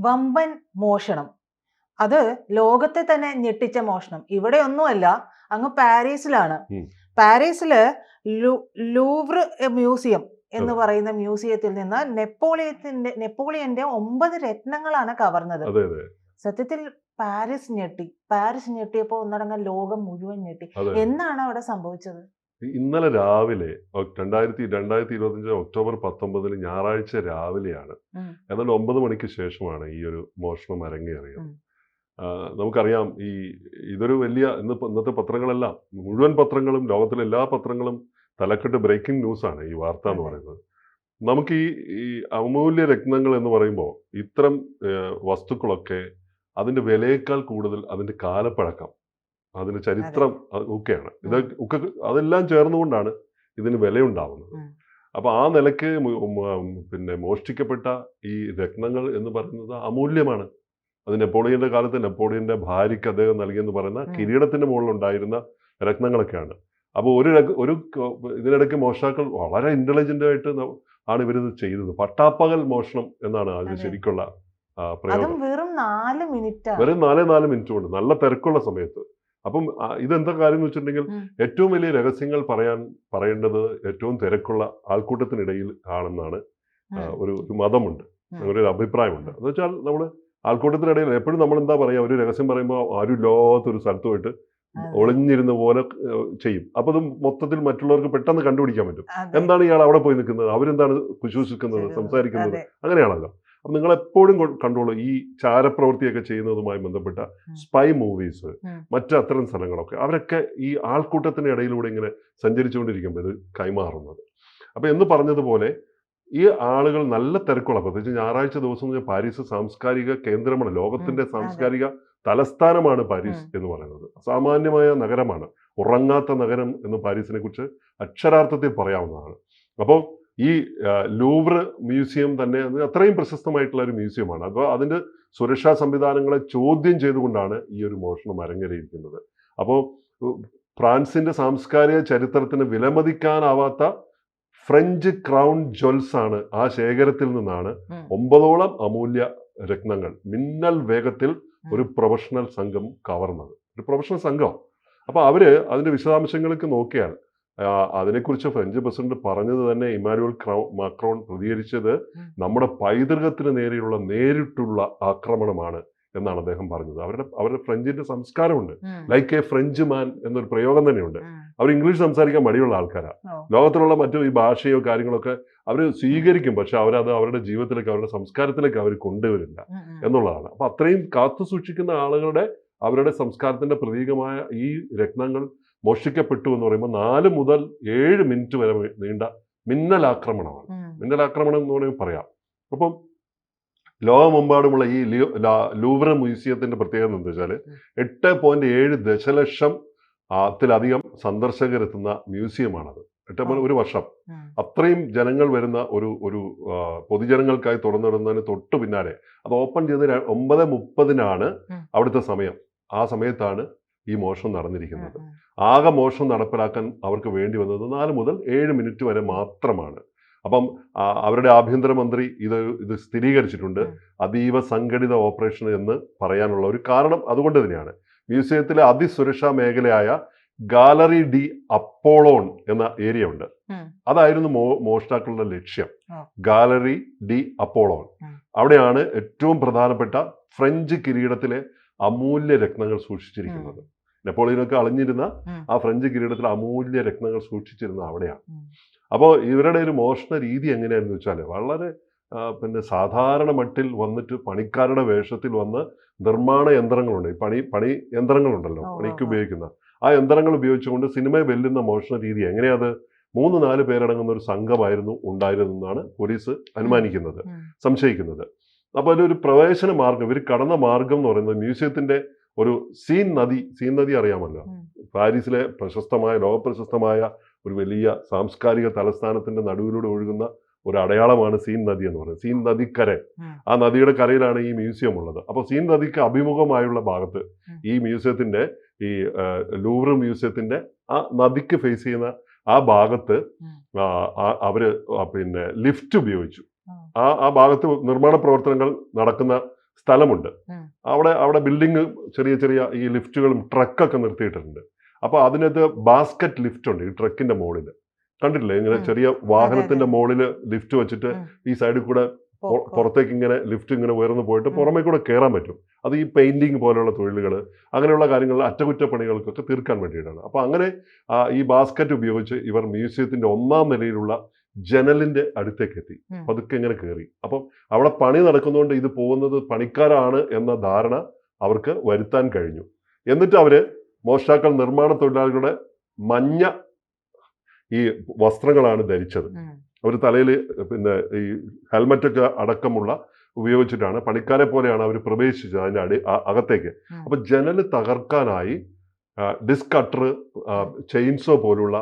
വമ്പൻ മോഷണം. അത് ലോകത്തെ തന്നെ ഞെട്ടിച്ച മോഷണം. ഇവിടെ ഒന്നുമല്ല അങ്ങ് പാരീസിലാണ്. പാരീസിൽ ലൂ- ലൂവ്ർ മ്യൂസിയം എന്ന് പറയുന്ന മ്യൂസിയത്തിൽ നിന്ന് നെപ്പോളിയത്തിന്റെ നെപ്പോളിയന്റെ ഒമ്പത് രത്നങ്ങളാണ് കവർന്നത്. സത്യത്തിൽ പാരീസ് ഞെട്ടി. പാരീസ് ഞെട്ടിയപ്പോൾ ഒന്നടങ്കം ലോകം മുഴുവൻ ഞെട്ടി. എന്നാണ് അവിടെ സംഭവിച്ചത്? ഇന്നലെ രാവിലെ രണ്ടായിരത്തി രണ്ടായിരത്തി ഇരുപത്തിയഞ്ച് ഒക്ടോബർ പത്തൊമ്പതിന് ഞായറാഴ്ച രാവിലെയാണ്. ഏതാണ്ട് ഒമ്പത് മണിക്ക് ശേഷമാണ് ഈ ഒരു മോഷണം അരങ്ങേറിയത്. നമുക്കറിയാം ഈ ഇതൊരു വലിയ ഇന്ന് ഇന്നത്തെ പത്രങ്ങളെല്ലാം മുഴുവൻ പത്രങ്ങളും ലോകത്തിലെ എല്ലാ പത്രങ്ങളും തലക്കെട്ട് ബ്രേക്കിംഗ് ന്യൂസാണ് ഈ വാർത്ത എന്ന് പറയുന്നത്. നമുക്ക് ഈ ഈ അമൂല്യ രത്നങ്ങൾ എന്ന് പറയുമ്പോൾ ഇത്തരം വസ്തുക്കളൊക്കെ അതിന്റെ വിലയേക്കാൾ കൂടുതൽ അതിന്റെ കാലപ്പഴക്കം. അതിന്റെ ചരിത്രം ഒക്കെയാണ്. ഇത് ഒക്കെ അതെല്ലാം ചേർന്നുകൊണ്ടാണ് ഇതിന് വിലയുണ്ടാവുന്നത്. അപ്പൊ ആ നിലയ്ക്ക് പിന്നെ മോഷ്ടിക്കപ്പെട്ട ഈ രത്നങ്ങൾ എന്ന് പറയുന്നത് അമൂല്യമാണ്. അത് നെപ്പോളിയന്റെ കാലത്ത് നെപ്പോളിയന്റെ ഭാര്യയ്ക്ക് അദ്ദേഹം നൽകിയെന്ന് പറയുന്ന കിരീടത്തിന്റെ മുകളിൽ ഉണ്ടായിരുന്ന രത്നങ്ങളൊക്കെയാണ്. അപ്പോൾ ഒരു ഒരു ഇതിനിടയ്ക്ക് മോഷ്ടാക്കൾ വളരെ ഇന്റലിജന്റ് ആയിട്ട് ആണ് ഇവരിത് ചെയ്തത്. പട്ടാപ്പകൽ മോഷണം എന്നാണ് അതിന് അതെ. ശരിക്കുള്ള പ്രയോഗം. വെറും നാല് മിനിറ്റ്. വെറും നാല് നാല് മിനിറ്റ് കൊണ്ട് നല്ല തിരക്കുള്ള സമയത്ത് അപ്പം ഇതെന്താ കാര്യം എന്ന് വെച്ചിട്ടുണ്ടെങ്കിൽ ഏറ്റവും വലിയ രഹസ്യങ്ങൾ പറയാൻ പറയേണ്ടത് ഏറ്റവും തിരക്കുള്ള ആൾക്കൂട്ടത്തിനിടയിൽ ആണെന്നാണ് ഒരു ഒരു മതമുണ്ട്. അങ്ങനെ ഒരു അഭിപ്രായമുണ്ട്. എന്ന് വെച്ചാൽ നമ്മൾ ആൾക്കൂട്ടത്തിനിടയിൽ എപ്പോഴും നമ്മൾ എന്താ പറയാ ഒരു രഹസ്യം പറയുമ്പോൾ ആരും ഇല്ലാത്തൊരു സ്ഥലത്ത് പോയിട്ട് ഒളിഞ്ഞിരുന്ന പോലെ ചെയ്യും. അപ്പൊ അത് മൊത്തത്തിൽ മറ്റുള്ളവർക്ക് പെട്ടെന്ന് കണ്ടുപിടിക്കാൻ പറ്റും. എന്താണ് ഇയാൾ അവിടെ പോയി നിൽക്കുന്നത്? അവരെന്താണ് കുശൂഷിക്കുന്നത്. സംസാരിക്കുന്നത്. അങ്ങനെയാണല്ലോ. അപ്പൊ നിങ്ങൾ എപ്പോഴും കണ്ടോളൂ ഈ ചാരപ്രവൃത്തിയൊക്കെ ചെയ്യുന്നതുമായി ബന്ധപ്പെട്ട സ്പൈ മൂവീസ് മറ്റു അത്തരം സ്ഥലങ്ങളൊക്കെ അവരൊക്കെ ഈ ആൾക്കൂട്ടത്തിന് ഇടയിലൂടെ ഇങ്ങനെ സഞ്ചരിച്ചുകൊണ്ടിരിക്കുമ്പോൾ ഇത് കൈമാറുന്നത്. അപ്പൊ എന്ന് പറഞ്ഞതുപോലെ ഈ ആളുകൾ നല്ല തിരക്കുള്ള പ്രത്യേകിച്ച് ഞായറാഴ്ച ദിവസം എന്ന് പറഞ്ഞാൽ പാരീസ് സാംസ്കാരിക കേന്ദ്രമാണ് ലോകത്തിന്റെ സാംസ്കാരിക തലസ്ഥാനമാണ് പാരീസ് എന്ന് പറയുന്നത്. സാമാന്യമായ നഗരമാണ് ഉറങ്ങാത്ത നഗരം എന്ന് പാരീസിനെ കുറിച്ച് അക്ഷരാർത്ഥത്തിൽ പറയാവുന്നതാണ്. അപ്പോൾ ഈ ലൂവർ മ്യൂസിയം തന്നെ അത് അത്രയും പ്രശസ്തമായിട്ടുള്ള ഒരു മ്യൂസിയമാണ്. അപ്പോൾ അതിന്റെ സുരക്ഷാ സംവിധാനങ്ങളെ ചോദ്യം ചെയ്തുകൊണ്ടാണ് ഈ ഒരു മോഷണം അരങ്ങേറിയിരിക്കുന്നത്. അപ്പോൾ ഫ്രാൻസിന്റെ ഫ്രാൻസിന്റെ സാംസ്കാരിക ചരിത്രത്തിന് വിലമതിക്കാനാവാത്ത ഫ്രഞ്ച് ക്രൗൺ ജ്വൽസ് ആണ് ആ ശേഖരത്തിൽ നിന്നാണ് ഒമ്പതോളം അമൂല്യ രത്നങ്ങൾ മിന്നൽ വേഗത്തിൽ ഒരു പ്രൊഫഷണൽ സംഘം കവർന്നത്. ഒരു പ്രൊഫഷണൽ സംഘം. അപ്പോൾ അവർ അതിന്റെ വിശദാംശങ്ങൾക്ക് നോക്കിയാൽ അതിനെക്കുറിച്ച് ഫ്രഞ്ച് പ്രസിഡന്റ് പറഞ്ഞത് തന്നെ ഇമാനുവൽ ക്രൗ മാക്രോൺ പ്രതികരിച്ചത് നമ്മുടെ പൈതൃകത്തിന് നേരെയുള്ള നേരിട്ടുള്ള ആക്രമണമാണ് എന്നാണ് അദ്ദേഹം പറഞ്ഞത് അവരുടെ അവരുടെ ഫ്രഞ്ചിന്റെ സംസ്കാരമുണ്ട്. ലൈക്ക് എ ഫ്രഞ്ച് മാൻ എന്നൊരു പ്രയോഗം തന്നെയുണ്ട്. അവർ ഇംഗ്ലീഷ് സംസാരിക്കാൻ മടിയുള്ള ആൾക്കാരാണ്. ലോകത്തിലുള്ള മറ്റു ഈ ഭാഷയോ കാര്യങ്ങളൊക്കെ അവർ സ്വീകരിക്കും പക്ഷെ അവരത് അവരുടെ ജീവിതത്തിലേക്ക് അവരുടെ സംസ്കാരത്തിലേക്ക് അവർ കൊണ്ടുവരില്ല. എന്നുള്ളതാണ് അപ്പൊ അത്രയും കാത്തു സൂക്ഷിക്കുന്ന ആളുകളുടെ അവരുടെ സംസ്കാരത്തിന്റെ പ്രതീകമായ ഈ രത്നങ്ങൾ മോഷ്ടിക്കപ്പെട്ടു എന്ന് പറയുമ്പോൾ നാല് മുതൽ ഏഴ് മിനിറ്റ് വരെ നീണ്ട മിന്നലാക്രമണമാണ്. മിന്നൽ മിന്നലാക്രമണം എന്ന് വേണമെങ്കിൽ പറയാം. അപ്പം ലോകമെമ്പാടുമുള്ള ഈ ലൂവ്ര മ്യൂസിയത്തിന്റെ പ്രത്യേകത എന്താ വെച്ചാൽ എട്ട് പോയിന്റ് ഏഴ് ദശലക്ഷം ത്തിലധികം സന്ദർശകരെത്തുന്ന മ്യൂസിയമാണത്. എട്ട് പോയിന്റ് ഒരു വർഷം. അത്രയും ജനങ്ങൾ വരുന്ന ഒരു ഒരു പൊതുജനങ്ങൾക്കായി തുറന്നിടുന്നതിന് തൊട്ട് പിന്നാലെ അത് ഓപ്പൺ ചെയ്ത് ഒമ്പത് മുപ്പതിനാണ്. അവിടുത്തെ സമയം. ആ സമയത്താണ് ഈ മോഷണം നടന്നിരിക്കുന്നത്. ആകെ മോഷണം നടപ്പിലാക്കാൻ അവർക്ക് വേണ്ടി വന്നത് നാല് മുതൽ ഏഴ് മിനിറ്റ് വരെ മാത്രമാണ്. അപ്പം അവരുടെ ആഭ്യന്തരമന്ത്രി ഇത് ഇത് സ്ഥിരീകരിച്ചിട്ടുണ്ട്. അതീവ സംഘടിത ഓപ്പറേഷൻ എന്ന് പറയാനുള്ള ഒരു കാരണം അതുകൊണ്ട് തന്നെയാണ്. മ്യൂസിയത്തിലെ അതിസുരക്ഷാ മേഖലയായ ഗാലറി ഡി അപ്പോളോൺ എന്ന ഏരിയ ഉണ്ട്. അതായിരുന്നു മോ മോഷ്ടാക്കളുടെ ലക്ഷ്യം. Gallery de Apollon. അവിടെയാണ് ഏറ്റവും പ്രധാനപ്പെട്ട ഫ്രഞ്ച് കിരീടത്തിലെ അമൂല്യ രത്നങ്ങൾ സൂക്ഷിച്ചിരിക്കുന്നത് നെപ്പോളിയനൊക്കെ അളിഞ്ഞിരുന്ന. ആ ഫ്രഞ്ച് കിരീടത്തിൽ അമൂല്യ രത്നങ്ങൾ സൂക്ഷിച്ചിരുന്ന അവിടെയാണ്. അപ്പോൾ ഇവരുടെ ഒരു മോഷണ രീതി എങ്ങനെയാണെന്ന് വെച്ചാൽ വളരെ പിന്നെ സാധാരണ മട്ടിൽ വന്നിട്ട് പണിക്കാരുടെ വേഷത്തിൽ വന്ന് നിർമ്മാണ യന്ത്രങ്ങളുണ്ട് ഈ പണി പണി യന്ത്രങ്ങളുണ്ടല്ലോ പണിക്ക്. ഉപയോഗിക്കുന്ന ആ യന്ത്രങ്ങൾ ഉപയോഗിച്ചുകൊണ്ട് സിനിമ വെല്ലുന്ന മോഷണ രീതി എങ്ങനെയാത് മൂന്ന് നാല് പേരടങ്ങുന്ന ഒരു സംഘമായിരുന്നു ഉണ്ടായിരുന്നെന്നാണ് പോലീസ് അനുമാനിക്കുന്നത്. സംശയിക്കുന്നത് അപ്പോൾ ഒരു പ്രവേശന മാർഗം ഇവർ കടന്ന മാർഗം എന്ന് പറയുന്നത് മ്യൂസിയത്തിന്റെ ഒരു സീൻ നദി സീൻ നദി അറിയാമല്ലോ. പാരീസിലെ പ്രശസ്തമായ ലോകപ്രശസ്തമായ ഒരു വലിയ സാംസ്കാരിക തലസ്ഥാനത്തിന്റെ നടുവിലൂടെ ഒഴുകുന്ന ഒരു അടയാളമാണ് സീൻ നദി എന്ന് പറയുന്നത്. സീൻ നദിക്കര. ആ. നദിയുടെ കരയിലാണ് ഈ മ്യൂസിയം ഉള്ളത്. അപ്പോൾ സീൻ നദിക്ക് അഭിമുഖമായുള്ള ഭാഗത്ത് ഈ മ്യൂസിയത്തിന്റെ ഈ ലൂവർ മ്യൂസിയത്തിന്റെ ആ നദിക്ക് ഫേസ് ചെയ്യുന്ന ആ ഭാഗത്ത് അവർ പിന്നെ ലിഫ്റ്റ് ഉപയോഗിച്ചു. ആ. ആ ഭാഗത്ത് നിർമ്മാണ പ്രവർത്തനങ്ങൾ നടക്കുന്ന സ്ഥലമുണ്ട്. അവിടെ അവിടെ ബിൽഡിംഗ് ചെറിയ ചെറിയ ഈ ലിഫ്റ്റുകളും ട്രക്കൊക്കെ നിർത്തിയിട്ടുണ്ട്. അപ്പൊ അതിനകത്ത് ബാസ്ക്കറ്റ് ലിഫ്റ്റ് ഉണ്ട് ഈ ട്രക്കിന്റെ മുകളിൽ കണ്ടിട്ടില്ലേ? ഇങ്ങനെ ചെറിയ വാഹനത്തിന്റെ മുകളിൽ ലിഫ്റ്റ് വെച്ചിട്ട് ഈ സൈഡിൽ കൂടെ പുറത്തേക്ക് ഇങ്ങനെ ലിഫ്റ്റ് ഇങ്ങനെ ഉയർന്നു പോയിട്ട്. പുറമേ കൂടെ കയറാൻ പറ്റും. അത് ഈ പെയിന്റിങ് പോലെയുള്ള തൊഴിലുകൾ അങ്ങനെയുള്ള കാര്യങ്ങൾ അറ്റകുറ്റപ്പണികൾക്കൊക്കെ തീർക്കാൻ വേണ്ടിയിട്ടാണ്. അപ്പോൾ അങ്ങനെ ഈ ബാസ്ക്കറ്റ് ഉപയോഗിച്ച് ഇവർ മ്യൂസിയത്തിന്റെ ഒന്നാം നിലയിലുള്ള ജനലിന്റെ അടുത്തേക്ക് എത്തി. പതുക്കെ ഇങ്ങനെ കയറി അപ്പം അവിടെ പണി നടക്കുന്നതുകൊണ്ട് ഇത് പോകുന്നത് പണിക്കാരാണ് എന്ന ധാരണ അവർക്ക് വരുത്താൻ കഴിഞ്ഞു. എന്നിട്ട് അവർ മോഷ്ടാക്കൾ നിർമ്മാണ തൊഴിലാളികളുടെ മഞ്ഞ ഈ വസ്ത്രങ്ങളാണ് ധരിച്ചത്. അവർ അവർ തലയിൽ പിന്നെ ഈ ഹെൽമറ്റൊക്കെ അടക്കമുള്ള ഉപയോഗിച്ചിട്ടാണ് പണിക്കാരെ പോലെയാണ് അവർ പ്രവേശിച്ചത് അതിന്റെ അടി അകത്തേക്ക്. അപ്പൊ ജനൽ തകർക്കാനായി ഡിസ്ക് കട്ടർ ചെയിൻസോ പോലുള്ള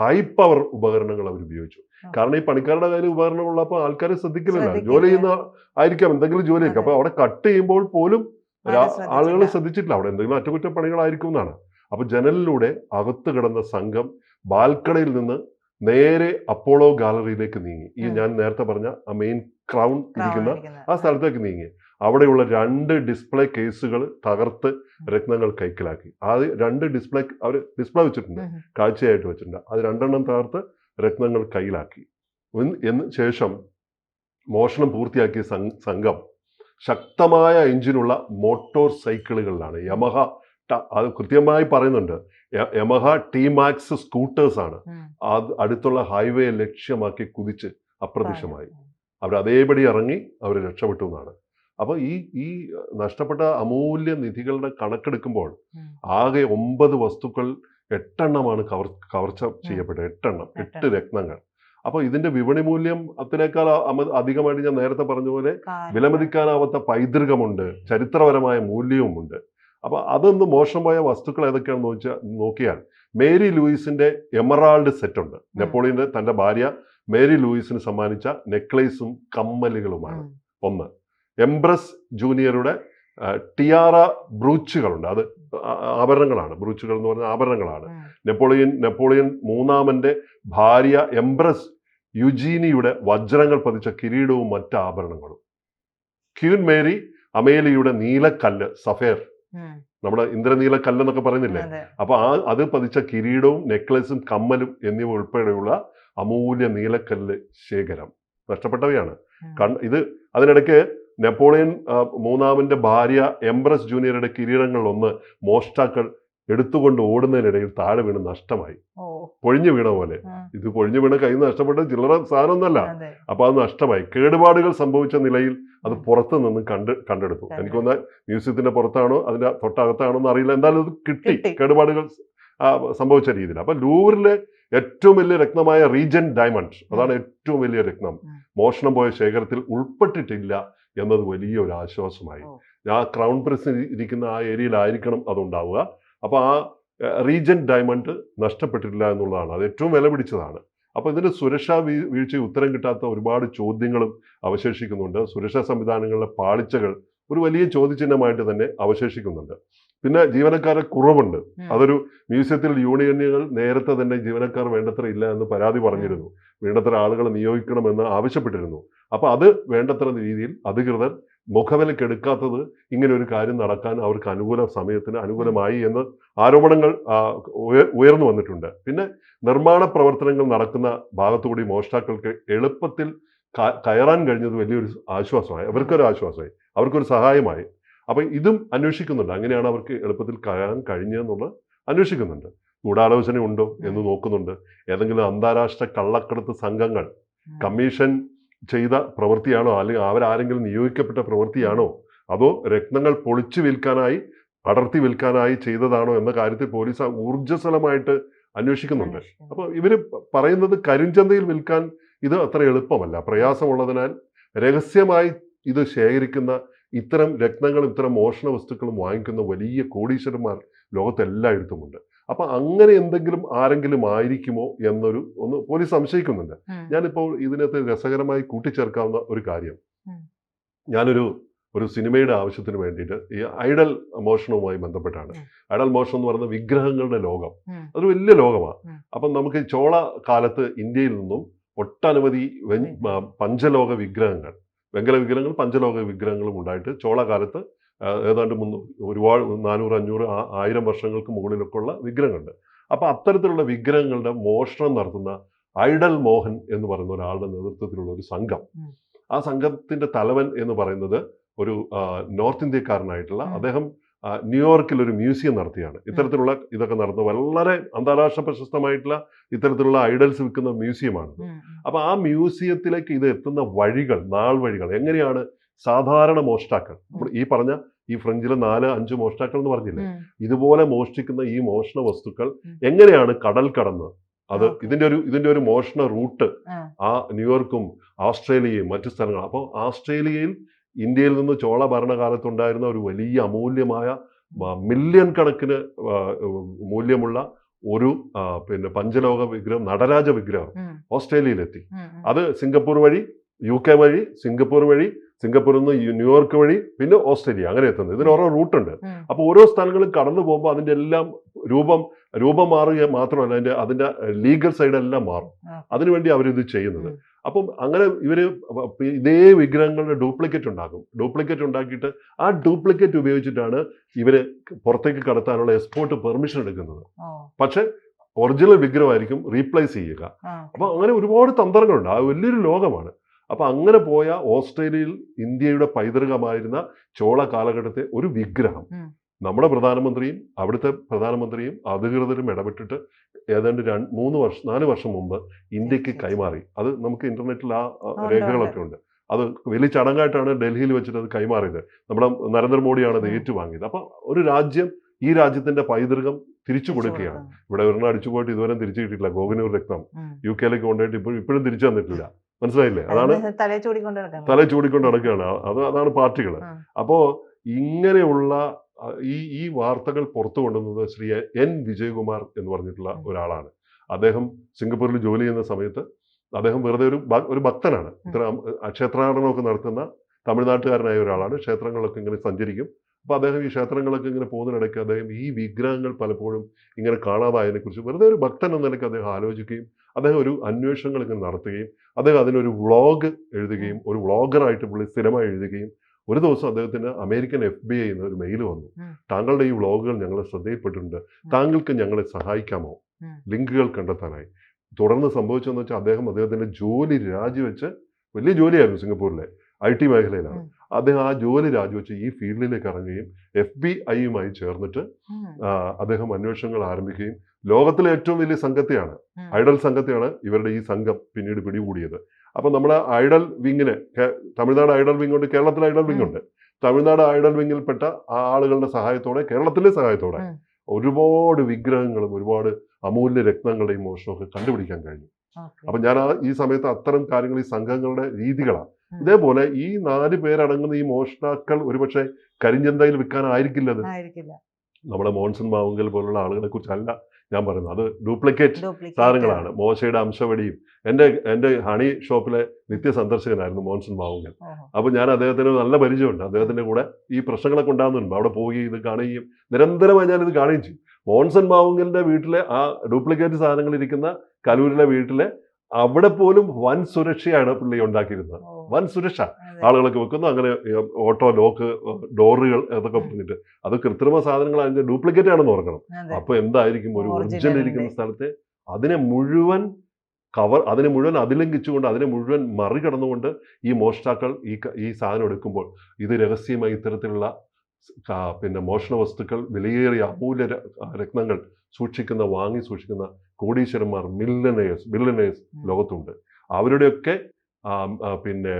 ഹൈ പവർ ഉപകരണങ്ങൾ അവർ ഉപയോഗിച്ചു. കാരണം ഈ പണിക്കാരുടെ കയ്യിൽ ഉപകരണം ഉള്ളപ്പോൾ ആൾക്കാരെ ശ്രദ്ധിക്കില്ലല്ലോ ശ്രദ്ധിക്കില്ല. ജോലി ചെയ്യുന്ന ആയിരിക്കാം എന്തെങ്കിലും ജോലി ആയിരിക്കും. അപ്പൊ അവിടെ കട്ട് ചെയ്യുമ്പോൾ പോലും ആളുകൾ ശ്രദ്ധിച്ചിട്ടില്ല. അവിടെ എന്തെങ്കിലും അറ്റകുറ്റപ്പണികളായിരിക്കും എന്നാണ്. അപ്പൊ ജനലിലൂടെ അകത്ത് കിടന്ന സംഘം ബാൽക്കണിയിൽ നിന്ന് നേരെ അപ്പോളോ ഗാലറിയിലേക്ക് നീങ്ങി. ഈ ഞാൻ നേരത്തെ പറഞ്ഞ ആ മെയിൻ ക്രൗൺ ഇരിക്കുന്ന. ആ സ്ഥലത്തേക്ക് നീങ്ങി. അവിടെയുള്ള രണ്ട് ഡിസ്പ്ലേ കേസുകൾ തകർത്ത് രത്നങ്ങൾ കൈക്കലാക്കി. അത് രണ്ട് ഡിസ്പ്ലേ അവർ ഡിസ്പ്ലേ വെച്ചിട്ടുണ്ട്. കാഴ്ചയായിട്ട് വെച്ചിട്ടുണ്ട്. അത് രണ്ടെണ്ണം തകർത്ത് രത്നങ്ങൾ കയ്യിലാക്കി എന്ന് ശേഷം മോഷണം പൂർത്തിയാക്കിയ സംഘം ശക്തമായ എഞ്ചിനുള്ള മോട്ടോർ സൈക്കിളുകളിലാണ്. യമഹ അത് കൃത്യമായി പറയുന്നുണ്ട്. യമഹ ടി മാക്സ് സ്കൂട്ടേഴ്സ് ആണ്. അത് അടുത്തുള്ള ഹൈവേ ലക്ഷ്യമാക്കി കുതിച്ച് അപ്രത്യക്ഷമായി. അവർ അതേപടി ഇറങ്ങി അവർ രക്ഷപ്പെട്ടു എന്നാണ്. അപ്പോൾ ഈ ഈ നഷ്ടപ്പെട്ട അമൂല്യ നിധികളുടെ കണക്കെടുക്കുമ്പോൾ ആകെ ഒമ്പത് വസ്തുക്കൾ എട്ടെണ്ണമാണ് കവർ കവർച്ച ചെയ്യപ്പെട്ടത്. എട്ടെണ്ണം എട്ട് രത്നങ്ങൾ. അപ്പോൾ ഇതിന്റെ വിപണി മൂല്യം അതിനേക്കാൾ അധികമായിട്ട് ഞാൻ നേരത്തെ പറഞ്ഞ പോലെ വിലമതിക്കാനാവാത്ത പൈതൃകമുണ്ട് ചരിത്രപരമായ മൂല്യവുമുണ്ട്. അപ്പൊ അതൊന്ന് മോശമായ പോയ വസ്തുക്കൾ ഏതൊക്കെയാണെന്ന് നോക്കിയാൽ നോക്കിയാൽ മേരി ലൂയിസിന്റെ എമറാൾഡ് സെറ്റ് ഉണ്ട് നെപ്പോളിയന്റെ തന്റെ ഭാര്യ മേരി ലൂയിസിന് സമ്മാനിച്ച നെക്ലേസും കമ്മലുകളുമാണ്. ഒന്ന്. എംബ്രസ് ജൂനിയറുടെ ടിയാറ ബ്രൂച്ചുകളുണ്ട്. അത് ആഭരണങ്ങളാണ്. ബ്രൂച്ചുകൾ എന്ന് പറഞ്ഞ ആഭരണങ്ങളാണ്. നെപ്പോളിയൻ നെപ്പോളിയൻ മൂന്നാമന്റെ ഭാര്യ എംബ്രസ് യുജീനിയുടെ വജ്രങ്ങൾ പതിച്ച കിരീടവും മറ്റ് ആഭരണങ്ങളും. ക്യൂൻ മേരി അമേലിയുടെ നീലക്കല്ല് സഫേർ. നമ്മുടെ ഇന്ദ്രനീല കല്ലെന്നൊക്കെ പറയുന്നില്ലേ? അപ്പൊ ആ അത് പതിച്ച കിരീടവും നെക്ലസും കമ്മലും എന്നിവ ഉൾപ്പെടെയുള്ള അമൂല്യ നീലക്കല്ല് ശേഖരം. നഷ്ടപ്പെട്ടവയാണ്. ഇത് അതിനിടയ്ക്ക് നെപ്പോളിയൻ മൂന്നാമന്റെ മൂന്നാമന്റെ ഭാര്യ എംബ്രസ് ജൂനിയറുടെ കിരീടങ്ങളിൽ ഒന്ന് മോഷ്ടാക്കൾ എടുത്തുകൊണ്ട് ഓടുന്നതിനിടയിൽ താഴെ വീണ് നഷ്ടമായി. പൊഴിഞ്ഞു വീണ പോലെ. ഇത് പൊഴിഞ്ഞു വീണ കയ്യിൽ നിന്ന് നഷ്ടപ്പെട്ട ചില്ലറ സാധനമൊന്നല്ല അപ്പൊ അത് നഷ്ടമായി. കേടുപാടുകൾ സംഭവിച്ച നിലയിൽ അത് പുറത്തു നിന്ന് കണ്ട് കണ്ടെടുത്തു. എനിക്ക് എനിക്കൊന്ന് മ്യൂസിയത്തിന്റെ പുറത്താണോ അതിന്റെ തൊട്ടകത്താണോ എന്ന് അറിയില്ല. എന്തായാലും അത് കിട്ടി. കേടുപാടുകൾ സംഭവിച്ച രീതിയിൽ. അപ്പൊ ലൂവറിലെ ഏറ്റവും വലിയ രത്നമായ റീജൻ ഡയമണ്ട് അതാണ് ഏറ്റവും വലിയ രത്നം. മോഷണം പോയ ശേഖരത്തിൽ ഉൾപ്പെട്ടിട്ടില്ല. എന്നത് വലിയ ഒരു ആശ്വാസമായി. ആ ക്രൗൺ പ്രിൻസ് ഇരിക്കുന്ന ആ ഏരിയയിലായിരിക്കണം അതുണ്ടാവുക. അപ്പോൾ ആ റീജൻ ഡയമണ്ട് നഷ്ടപ്പെട്ടിട്ടില്ല എന്നുള്ളതാണ്. അത് ഏറ്റവും വില പിടിച്ചതാണ്. അപ്പോൾ ഇതിന്റെ സുരക്ഷാ വീ- വീഴ്ച ഉത്തരം കിട്ടാത്ത ഒരുപാട് ചോദ്യങ്ങളും അവശേഷിക്കുന്നുണ്ട്. സുരക്ഷാ സംവിധാനങ്ങളിലെ പാളിച്ചകൾ ഒരു വലിയ ചോദ്യചിഹ്നമായിട്ട് തന്നെ അവശേഷിക്കുന്നുണ്ട്. പിന്നെ ജീവനക്കാരെ കുറവുണ്ട്. അതൊരു മ്യൂസിയത്തിൽ യൂണിയനുകൾ നേരത്തെ തന്നെ ജീവനക്കാർ വേണ്ടത്ര ഇല്ല എന്ന് പരാതി പറഞ്ഞിരുന്നു. വേണ്ടത്ര ആളുകളെ നിയോഗിക്കണമെന്ന് ആവശ്യപ്പെട്ടിരുന്നു. അപ്പൊ അത് വേണ്ടത്ര രീതിയിൽ അധികൃതർ മുഖവിലക്കെടുക്കാത്തത് ഇങ്ങനെ ഒരു കാര്യം നടക്കാൻ അവർക്ക് അനുകൂല സമയത്തിന് അനുകൂലമായി എന്ന് ആരോപണങ്ങൾ ഉയർന്നു വന്നിട്ടുണ്ട്. പിന്നെ നിർമ്മാണ പ്രവർത്തനങ്ങൾ നടക്കുന്ന ഭാഗത്തുകൂടി മോഷ്ടാക്കൾക്ക് എളുപ്പത്തിൽ കയറാൻ കഴിഞ്ഞത് വലിയൊരു ആശ്വാസമായി. അവർക്കൊരു ആശ്വാസമായി. അവർക്കൊരു സഹായമായി. അപ്പൊ ഇതും അന്വേഷിക്കുന്നുണ്ട്. അങ്ങനെയാണ് അവർക്ക് എളുപ്പത്തിൽ കയറാൻ കഴിഞ്ഞതെന്നുള്ളത് അന്വേഷിക്കുന്നുണ്ട്. ഗൂഢാലോചന ഉണ്ടോ എന്ന് നോക്കുന്നുണ്ട്. ഏതെങ്കിലും അന്താരാഷ്ട്ര കള്ളക്കടത്ത് സംഘങ്ങൾ കമ്മീഷൻ ചെയ്ത പ്രവൃത്തിയാണോ? അല്ലെങ്കിൽ അവരാരെങ്കിലും നിയോഗിക്കപ്പെട്ട പ്രവൃത്തിയാണോ? അതോ രക്തങ്ങൾ പൊളിച്ചു വിൽക്കാനായി അടർത്തി വിൽക്കാനായി ചെയ്തതാണോ എന്ന കാര്യത്തിൽ പോലീസ് ഊർജസ്വലമായിട്ട് അന്വേഷിക്കുന്നുണ്ട്. അന്വേഷിക്കുന്നു. അപ്പോൾ ഇവർ പറയുന്നത് കരിഞ്ചന്തയിൽ വിൽക്കാൻ ഇത് അത്ര എളുപ്പമല്ല. പ്രയാസമുള്ളതിനാൽ രഹസ്യമായി ഇത് ശേഖരിക്കുന്ന ഇത്തരം രക്തങ്ങളും ഇത്തരം മോഷണ വസ്തുക്കളും വാങ്ങിക്കുന്ന വലിയ കോടീശ്വരന്മാർ ലോകത്തെല്ലായിടത്തുമുണ്ട്. അപ്പൊ അങ്ങനെ എന്തെങ്കിലും ആരെങ്കിലും ആയിരിക്കുമോ എന്നൊരു ഒന്ന് പോലീസ് സംശയിക്കുന്നുണ്ട്. ഞാനിപ്പോൾ ഇതിനകത്ത് രസകരമായി കൂട്ടിച്ചേർക്കാവുന്ന ഒരു കാര്യം. ഞാനൊരു ഒരു സിനിമയുടെ ആവശ്യത്തിന് വേണ്ടിയിട്ട് ഈ ഐഡൽ മോഷണവുമായി ബന്ധപ്പെട്ടാണ് ഐഡൽ മോഷണം എന്ന് പറയുന്ന വിഗ്രഹങ്ങളുടെ ലോകം. അതൊരു വലിയ ലോകമാണ്. അപ്പം നമുക്ക് ചോള കാലത്ത് ഇന്ത്യയിൽ നിന്നും ഒട്ടനവധി പഞ്ചലോക വിഗ്രഹങ്ങൾ വെങ്കല വിഗ്രഹങ്ങൾ പഞ്ചലോക വിഗ്രഹങ്ങളും ഉണ്ടായിട്ട് ചോള കാലത്ത് ആ, ഏതാണ്ട് മുന്ന് ഒരുപാട് നാനൂറ് അഞ്ഞൂറ് ആയിരം വർഷങ്ങൾക്ക് മുകളിലൊക്കെ ഉള്ള വിഗ്രഹങ്ങളുണ്ട്. അപ്പോൾ അത്തരത്തിലുള്ള വിഗ്രഹങ്ങളുടെ മോഷണം നടത്തുന്ന ഐഡൽ മോഹൻ എന്ന് പറയുന്ന ഒരാളുടെ നേതൃത്വത്തിലുള്ള ഒരു സംഘം. ആ സംഘത്തിന്റെ തലവൻ എന്ന് പറയുന്നത് ഒരു നോർത്ത് ഇന്ത്യക്കാരനായിട്ടുള്ള അദ്ദേഹം ന്യൂയോർക്കിൽ ഒരു മ്യൂസിയം നടത്തിയാണ്. ഇത്തരത്തിലുള്ള ഇതൊക്കെ നടത്തുന്ന വളരെ അന്താരാഷ്ട്ര പ്രശസ്തമായിട്ടുള്ള ഇത്തരത്തിലുള്ള ഐഡൽസ് വിൽക്കുന്ന മ്യൂസിയമാണ് ഉം, ഉം. അപ്പൊ ആ മ്യൂസിയത്തിലേക്ക് ഇത് എത്തുന്ന വഴികൾ നാൾ വഴികൾ എങ്ങനെയാണ് സാധാരണ മോഷ്ടാക്കൾ. ഈ പറഞ്ഞ ഈ ഫ്രഞ്ചിലെ നാല് അഞ്ച് മോഷ്ടാക്കൾ എന്ന് പറഞ്ഞില്ലേ? ഇതുപോലെ മോഷ്ടിക്കുന്ന ഈ മോഷണ വസ്തുക്കൾ എങ്ങനെയാണ് കടൽ കടന്ന് അത്. ഇതിന്റെ ഒരു ഇതിന്റെ ഒരു മോഷണ റൂട്ട് ആ. ന്യൂയോർക്കും ആസ്ട്രേലിയയും മറ്റു സ്ഥലങ്ങളും. അപ്പോൾ ആസ്ട്രേലിയയിൽ ഇന്ത്യയിൽ നിന്ന് ചോള ഭരണകാലത്തുണ്ടായിരുന്ന ഒരു വലിയ അമൂല്യമായ മില്യൺ കണക്കിന് മൂല്യമുള്ള ഒരു പിന്നെ പഞ്ചലോക വിഗ്രഹം നടരാജ വിഗ്രഹം ഓസ്ട്രേലിയയിലെത്തി. അത് സിംഗപ്പൂർ വഴി യു കെ വഴി സിംഗപ്പൂർ വഴി സിംഗപ്പൂരിൽ നിന്ന് ന്യൂയോർക്ക് വഴി പിന്നെ ഓസ്ട്രേലിയ അങ്ങനെ എത്തുന്നത് ഇതിന് ഓരോ റൂട്ടുണ്ട്. അപ്പോൾ ഓരോ സ്ഥലങ്ങളും കടന്നു പോകുമ്പോൾ അതിന്റെ എല്ലാം രൂപം രൂപം മാറുക മാത്രമല്ല അതിന്റെ അതിന്റെ ലീഗൽ സൈഡ് എല്ലാം മാറും. അതിനുവേണ്ടി അവരിത് ചെയ്യുന്നത്. അപ്പം അങ്ങനെ ഇവർ ഇതേ വിഗ്രഹങ്ങളുടെ ഡ്യൂപ്ലിക്കേറ്റ് ഉണ്ടാക്കും. ഡ്യൂപ്ലിക്കേറ്റ് ഉണ്ടാക്കിയിട്ട് ആ ഡ്യൂപ്ലിക്കേറ്റ് ഉപയോഗിച്ചിട്ടാണ് ഇവർ പുറത്തേക്ക് കടത്താനുള്ള എക്സ്പോർട്ട് പെർമിഷൻ എടുക്കുന്നത്. പക്ഷെ ഒറിജിനൽ വിഗ്രഹമായിരിക്കും റീപ്ലേസ് ചെയ്യുക. അപ്പൊ അങ്ങനെ ഒരുപാട് തന്ത്രങ്ങളുണ്ട്. ആ വലിയൊരു ലോകമാണ്. അപ്പൊ അങ്ങനെ പോയ ഓസ്ട്രേലിയയിൽ ഇന്ത്യയുടെ പൈതൃകമായിരുന്ന ചോള കാലഘട്ടത്തെ ഒരു വിഗ്രഹം. നമ്മുടെ പ്രധാനമന്ത്രിയും അവിടുത്തെ പ്രധാനമന്ത്രിയും അധികൃതരും ഇടപെട്ടിട്ട് ഏതാണ്ട് രണ്ട് മൂന്ന് വർഷം നാല് വർഷം മുമ്പ് ഇന്ത്യയ്ക്ക് കൈമാറി. അത് നമുക്ക് ഇന്റർനെറ്റിൽ ആ രേഖകളൊക്കെ ഉണ്ട്. അത് വലിയ ചടങ്ങായിട്ടാണ് ഡൽഹിയിൽ വെച്ചിട്ട് അത് കൈമാറിയത്. നമ്മുടെ നരേന്ദ്രമോദിയാണ് അത്. ഏറ്റുവാങ്ങിയത്. അപ്പൊ ഒരു രാജ്യം ഈ രാജ്യത്തിന്റെ പൈതൃകം തിരിച്ചു കൊടുക്കുകയാണ്. ഇവിടെ ഒരെണ്ണം അടിച്ചു പോയിട്ട് ഇതുവരെ തിരിച്ചു കിട്ടിയിട്ടില്ല. ഗോകുനൂർ രക്തം. യു കെയിലേക്ക് കൊണ്ടുപോയിട്ട് ഇപ്പോഴും ഇപ്പോഴും തിരിച്ചു തന്നിട്ടില്ല. മനസ്സിലായില്ലേ? അതാണ് തല ചൂടിക്കൊണ്ട് നടക്കുകയാണ് അത് അതാണ് പാർട്ടികൾ. അപ്പോ ഇങ്ങനെയുള്ള ഈ ഈ വാർത്തകൾ പുറത്തു കൊണ്ടുവന്നത് ശ്രീ എൻ വിജയകുമാർ എന്ന് പറഞ്ഞിട്ടുള്ള ഒരാളാണ്. അദ്ദേഹം സിംഗപ്പൂരിൽ ജോലി ചെയ്യുന്ന സമയത്ത് അദ്ദേഹം വെറുതെ ഒരു ഒരു ഭക്തനാണ്. ഇത്ര ക്ഷേത്രാടനമൊക്കെ നടത്തുന്ന തമിഴ്നാട്ടുകാരനായ ഒരാളാണ്. ക്ഷേത്രങ്ങളൊക്കെ ഇങ്ങനെ സഞ്ചരിക്കും. അപ്പൊ അദ്ദേഹം ഈ ക്ഷേത്രങ്ങളൊക്കെ ഇങ്ങനെ പോകുന്നതിനിടയ്ക്ക് അദ്ദേഹം ഈ വിഗ്രഹങ്ങൾ പലപ്പോഴും ഇങ്ങനെ കാണാതായതിനെ കുറിച്ച് വെറുതെ ഒരു ഭക്തൻ എന്ന നിലയ്ക്ക് അദ്ദേഹം ആലോചിക്കുകയും അദ്ദേഹം ഒരു അന്വേഷണങ്ങൾ ഇങ്ങനെ നടത്തുകയും അദ്ദേഹം അതിനൊരു വ്ളോഗ് എഴുതുകയും ഒരു വ്ളോഗറായിട്ട് പുള്ളി സ്ഥിരമായി എഴുതുകയും ഒരു ദിവസം അദ്ദേഹത്തിന് അമേരിക്കൻ എഫ് ബി ഐ ഒരു മെയിൽ വന്നു. താങ്കളുടെ ഈ വ്ളോഗുകൾ ഞങ്ങളെ ശ്രദ്ധയിൽപ്പെട്ടിട്ടുണ്ട്. താങ്കൾക്ക് ഞങ്ങളെ സഹായിക്കാമോ? ലിങ്കുകൾ കണ്ടെത്താനായി. തുടർന്ന് സംഭവിച്ചതെന്ന് വെച്ചാൽ അദ്ദേഹം അദ്ദേഹത്തിന്റെ ജോലി രാജിവെച്ച് വലിയ ജോലിയായിരുന്നു സിംഗപ്പൂരിലെ ഐ ടി മേഖലയിലാണ്. അദ്ദേഹം ആ ജോലി രാജിവെച്ച് ഈ ഫീൽഡിലേക്ക് ഇറങ്ങുകയും എഫ് ബി ഐയുമായി ചേർന്നിട്ട് അദ്ദേഹം അന്വേഷണങ്ങൾ ആരംഭിക്കുകയും ലോകത്തിലെ ഏറ്റവും വലിയ സംഘത്തെയാണ്. ഐഡൽ സംഘത്തെയാണ് ഇവരുടെ ഈ സംഘം പിന്നീട് പിടികൂടിയത്. അപ്പൊ നമ്മുടെ ഐഡൽ വിങ്ങിന് തമിഴ്നാട് ഐഡൽ വിങ് ഉണ്ട് കേരളത്തിലെ ഐഡൽ വിങ് ഉണ്ട്. തമിഴ്നാട് ഐഡൽ വിങ്ങിൽപ്പെട്ട ആ ആളുകളുടെ സഹായത്തോടെ കേരളത്തിലെ സഹായത്തോടെ ഒരുപാട് വിഗ്രഹങ്ങളും ഒരുപാട് അമൂല്യ രത്നങ്ങളുടെയും മോഷണമൊക്കെ കണ്ടുപിടിക്കാൻ കഴിഞ്ഞു. അപ്പൊ ഞാൻ ആ ഈ സമയത്ത് അത്തരം കാര്യങ്ങൾ ഈ സംഘങ്ങളുടെ രീതികളാണ്. ഇതേപോലെ ഈ നാല് പേരടങ്ങുന്ന ഈ മോഷ്ടാക്കൾ ഒരുപക്ഷെ കരിഞ്ചന്തയിൽ വിൽക്കാനായിരിക്കില്ല അത് ആയിരിക്കില്ല. നമ്മുടെ മോൺസൺ മാവുങ്കൽ പോലുള്ള ആളുകളെ കുറിച്ചല്ല ഞാൻ പറയുന്നത് അത് ഡ്യൂപ്ലിക്കേറ്റ് സാധനങ്ങളാണ്. മോശയുടെ അംശവടിയും. എന്റെ എന്റെ ഹണി ഷോപ്പിലെ നിത്യ സന്ദർശകനായിരുന്നു മോൻസൺ മാവുങ്കൽ. അപ്പോൾ അപ്പൊ ഞാൻ അദ്ദേഹത്തിന് നല്ല പരിചയമുണ്ട്. അദ്ദേഹത്തിന്റെ കൂടെ ഈ പ്രശ്നങ്ങളൊക്കെ ഉണ്ടാകുന്നുണ്ട് അവിടെ പോവുകയും ഇത് കാണുകയും നിരന്തരമായി ഞാനിത് ഇത് കാണുകയും ചെയ്യും മോൺസൺ മാവുങ്കലിന്റെ വീട്ടിലെ ആ ഡ്യൂപ്ലിക്കേറ്റ് സാധനങ്ങൾ ഇരിക്കുന്ന കലൂരിലെ വീട്ടിലെ അവിടെ പോലും വൻ സുരക്ഷയാണ് പുള്ളി ഉണ്ടാക്കിയിരുന്നത്. വൻ സുരക്ഷ ആളുകളൊക്കെ വെക്കുന്നു അങ്ങനെ ഓട്ടോ ലോക്ക് ഡോറുകൾ എന്നൊക്കെ. പറഞ്ഞിട്ട് അത് കൃത്രിമ സാധനങ്ങൾ അതിന്റെ ഡ്യൂപ്ലിക്കേറ്റ് ആണെന്ന് ഓർക്കണം. അപ്പൊ എന്തായിരിക്കും ഒരു ഒറിജിനൽ ഇരിക്കുന്ന സ്ഥലത്തെ അതിനെ മുഴുവൻ കവർ അതിനെ മുഴുവൻ അതിലംഘിച്ചുകൊണ്ട് അതിനെ മുഴുവൻ മറികടന്നുകൊണ്ട് ഈ മോഷ്ടാക്കൾ ഈ ഈ സാധനം എടുക്കുമ്പോൾ ഇത് രഹസ്യമായി ഇത്തരത്തിലുള്ള പിന്നെ മോഷണ വസ്തുക്കൾ വിലയേറിയ അമൂല്യ രത്നങ്ങൾ സൂക്ഷിക്കുന്ന വാങ്ങി സൂക്ഷിക്കുന്ന കോടീശ്വരന്മാർ മില്ലനേഴ്സ് മില്ലനേഴ്സ്. ലോകത്തുണ്ട് അവരുടെയൊക്കെ പിന്നെ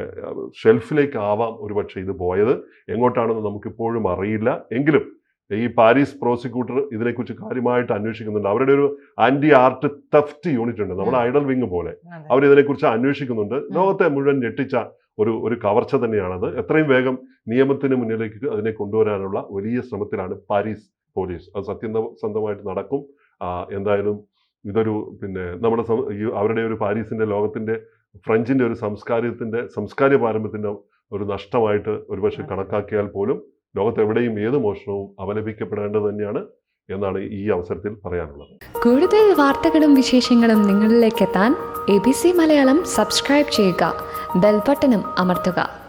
ഷെൽഫിലേക്ക് ആവാം ഒരുപക്ഷെ ഇത് പോയത്. എങ്ങോട്ടാണെന്ന് നമുക്കിപ്പോഴും അറിയില്ല. എങ്കിലും ഈ പാരീസ് പ്രോസിക്യൂട്ടർ ഇതിനെക്കുറിച്ച് കാര്യമായിട്ട് അന്വേഷിക്കുന്നുണ്ട്. അവരുടെ ഒരു ആന്റി ആർട്ട് തെഫ്റ്റ് യൂണിറ്റ് ഉണ്ട്. നമ്മുടെ ഐഡൽ വിങ് പോലെ. അവർ ഇതിനെക്കുറിച്ച് അന്വേഷിക്കുന്നുണ്ട്. ലോകത്തെ മുഴുവൻ ഞെട്ടിച്ച ഒരു ഒരു കവർച്ച തന്നെയാണത്. എത്രയും വേഗം നിയമത്തിന് മുന്നിലേക്ക് അതിനെ കൊണ്ടുവരാനുള്ള വലിയ ശ്രമത്തിലാണ് പാരീസ് പോലീസ്. അത് സത്യസന്ധമായിട്ട് നടക്കും. എന്തായാലും ഇതൊരു പിന്നെ നമ്മുടെ അവരുടെ ഒരു പാരീസിന്റെ ലോകത്തിന്റെ ഫ്രഞ്ചിന്റെ ഒരു സംസ്കാരത്തിന്റെ സംസ്കാര പാരമ്പര്യത്തിന്റെ ഒരു നഷ്ടമായിട്ട് ഒരുപക്ഷെ കണക്കാക്കിയാൽ പോലും ലോകത്തെവിടെയും ഏത് മോഷണവും അപലപിക്കപ്പെടേണ്ടത് തന്നെയാണ് എന്നാണ് ഈ അവസരത്തിൽ പറയാനുള്ളത്. കൂടുതൽ വാർത്തകളും വിശേഷങ്ങളും നിങ്ങളിലേക്ക് എത്താൻ A B C Malayalam subscribe ചെയ്യുക ബെൽബട്ടനും അമർത്തുക.